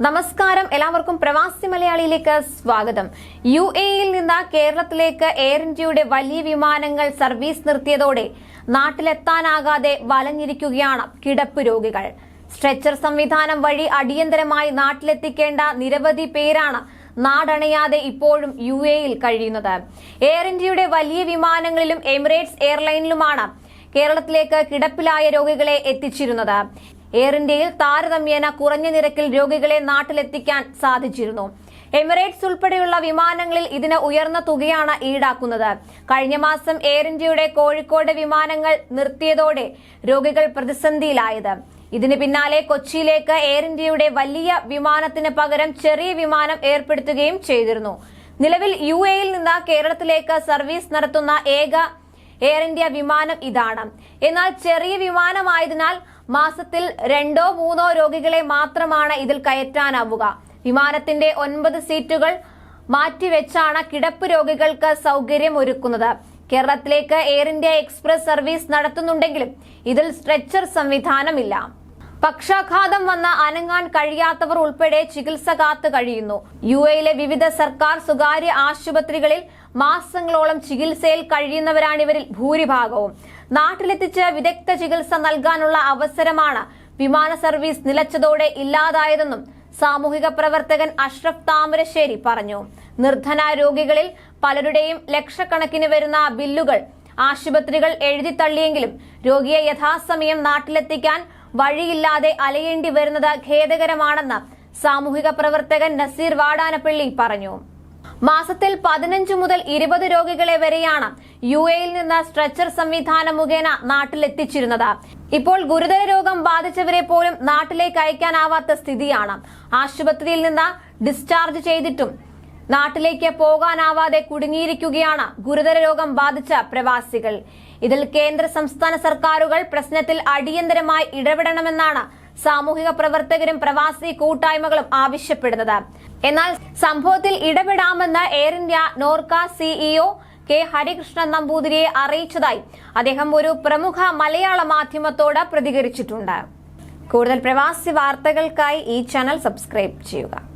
നമസ്കാരം. എല്ലാവർക്കും പ്രവാസി മലയാളിയിലേക്ക് സ്വാഗതം. യു എയിൽ നിന്ന് കേരളത്തിലേക്ക് എയർ ഇന്ത്യയുടെ വലിയ വിമാനങ്ങൾ സർവീസ് നിർത്തിയതോടെ നാട്ടിലെത്താനാകാതെ വലഞ്ഞിരിക്കുകയാണ് കിടപ്പ് രോഗികൾ. സ്ട്രെച്ചർ സംവിധാനം വഴി അടിയന്തരമായി നാട്ടിലെത്തിക്കേണ്ട നിരവധി പേരാണ് നാടണയാതെ ഇപ്പോഴും യു എയിൽ കഴിയുന്നത്. എയർ ഇന്ത്യയുടെ വലിയ വിമാനങ്ങളിലും എമിറേറ്റ്സ് എയർലൈനിലുമാണ് കേരളത്തിലേക്ക് കിടപ്പിലായ രോഗികളെ എത്തിച്ചിരുന്നത്. എയർ ഇന്ത്യയിൽ താരതമ്യേന കുറഞ്ഞ നിരക്കിൽ രോഗികളെ നാട്ടിലെത്തിക്കാൻ സാധിച്ചിരുന്നു. എമിറേറ്റ്സ് ഉൾപ്പെടെയുള്ള വിമാനങ്ങളിൽ ഇതിന് ഉയർന്ന തുകയാണ് ഈടാക്കുന്നത്. കഴിഞ്ഞ മാസം എയർ ഇന്ത്യയുടെ കോഴിക്കോട് വിമാനങ്ങൾ നിർത്തിയതോടെ രോഗികൾ പ്രതിസന്ധിയിലായത്. ഇതിന് പിന്നാലെ കൊച്ചിയിലേക്ക് എയർ ഇന്ത്യയുടെ വലിയ വിമാനത്തിന് പകരം ചെറിയ വിമാനം ഏർപ്പെടുത്തുകയും ചെയ്തിരുന്നു. നിലവിൽ യു എയിൽ നിന്ന് കേരളത്തിലേക്ക് സർവീസ് നടത്തുന്ന ഏക എയർ ഇന്ത്യ വിമാനം ഇതാണ്. എന്നാൽ ചെറിയ വിമാനമായതിനാൽ മാസത്തിൽ രണ്ടോ മൂന്നോ രോഗികളെ മാത്രമാണ് ഇതിൽ കയറ്റാനാവുക. വിമാനത്തിന്റെ ഒൻപത് സീറ്റുകൾ മാറ്റിവെച്ചാണ് കിടപ്പ് രോഗികൾക്ക് സൗകര്യം ഒരുക്കുന്നത്. കേരളത്തിലേക്ക് എയർ ഇന്ത്യ എക്സ്പ്രസ് സർവീസ് നടത്തുന്നുണ്ടെങ്കിലും ഇതിൽ സ്ട്രെച്ചർ സംവിധാനമില്ല. പക്ഷാഘാതം വന്ന അനങ്ങാൻ കഴിയാത്തവർ ഉൾപ്പെടെ ചികിത്സ കാത്തു കഴിയുന്നു. യു എയിലെ വിവിധ സർക്കാർ സ്വകാര്യ ആശുപത്രികളിൽ മാസങ്ങളോളം ചികിത്സയിൽ കഴിയുന്നവരാണിവരിൽ ഭൂരിഭാഗവും. നാട്ടിലെത്തിച്ച് വിദഗ്ധ ചികിത്സ നൽകാനുള്ള അവസരമാണ് വിമാന സർവീസ് നിലച്ചതോടെ ഇല്ലാതായതെന്നും സാമൂഹിക പ്രവർത്തകൻ അഷ്റഫ് താമരശ്ശേരി പറഞ്ഞു. നിർധന രോഗികളിൽ പലരുടെയും ലക്ഷക്കണക്കിന് വരുന്ന ബില്ലുകൾ ആശുപത്രികൾ എഴുതി തള്ളിയെങ്കിലും രോഗിയെ യഥാസമയം നാട്ടിലെത്തിക്കാൻ വഴിയില്ലാതെ അലയേണ്ടി വരുന്നത് ഖേദകരമാണെന്ന് സാമൂഹിക പ്രവർത്തകൻ നസീർ വാടാനപ്പള്ളി പറഞ്ഞു. മാസത്തിൽ പതിനഞ്ച് മുതൽ ഇരുപത് രോഗികളെ വരെയാണ് യു എയിൽ നിന്ന് സ്ട്രെച്ചർ സംവിധാനം മുഖേന നാട്ടിലെത്തിച്ചിരുന്നത്. ഇപ്പോൾ ഗുരുതര രോഗം ബാധിച്ചവരെ പോലും നാട്ടിലേക്ക് അയക്കാനാവാത്ത സ്ഥിതിയാണ്. ആശുപത്രിയിൽ നിന്ന് ഡിസ്ചാർജ് ചെയ്തിട്ടും നാട്ടിലേക്ക് പോകാനാവാതെ കുടുങ്ങിയിരിക്കുകയാണ് ഗുരുതര രോഗം ബാധിച്ച പ്രവാസികൾ. ഇതിൽ കേന്ദ്ര സംസ്ഥാന സർക്കാരുകൾ പ്രശ്നത്തിൽ അടിയന്തരമായി ഇടപെടണമെന്നാണ് സാമൂഹിക പ്രവർത്തകരും പ്രവാസി കൂട്ടായ്മകളും ആവശ്യപ്പെടുന്നത്. എന്നാൽ സംഭവത്തിൽ ഇടപെടാമെന്ന് Air India Norka CEO K Harikrishnan നമ്പൂതിരിയെ അറിയിച്ചതായി അദ്ദേഹം ഒരു പ്രമുഖ മലയാള മാധ്യമത്തോട് പ്രതികരിച്ചിട്ടുണ്ട്. കൂടുതൽ പ്രവാസി വാർത്തകൾക്കായി ഈ ചാനൽ സബ്സ്ക്രൈബ് ചെയ്യുക.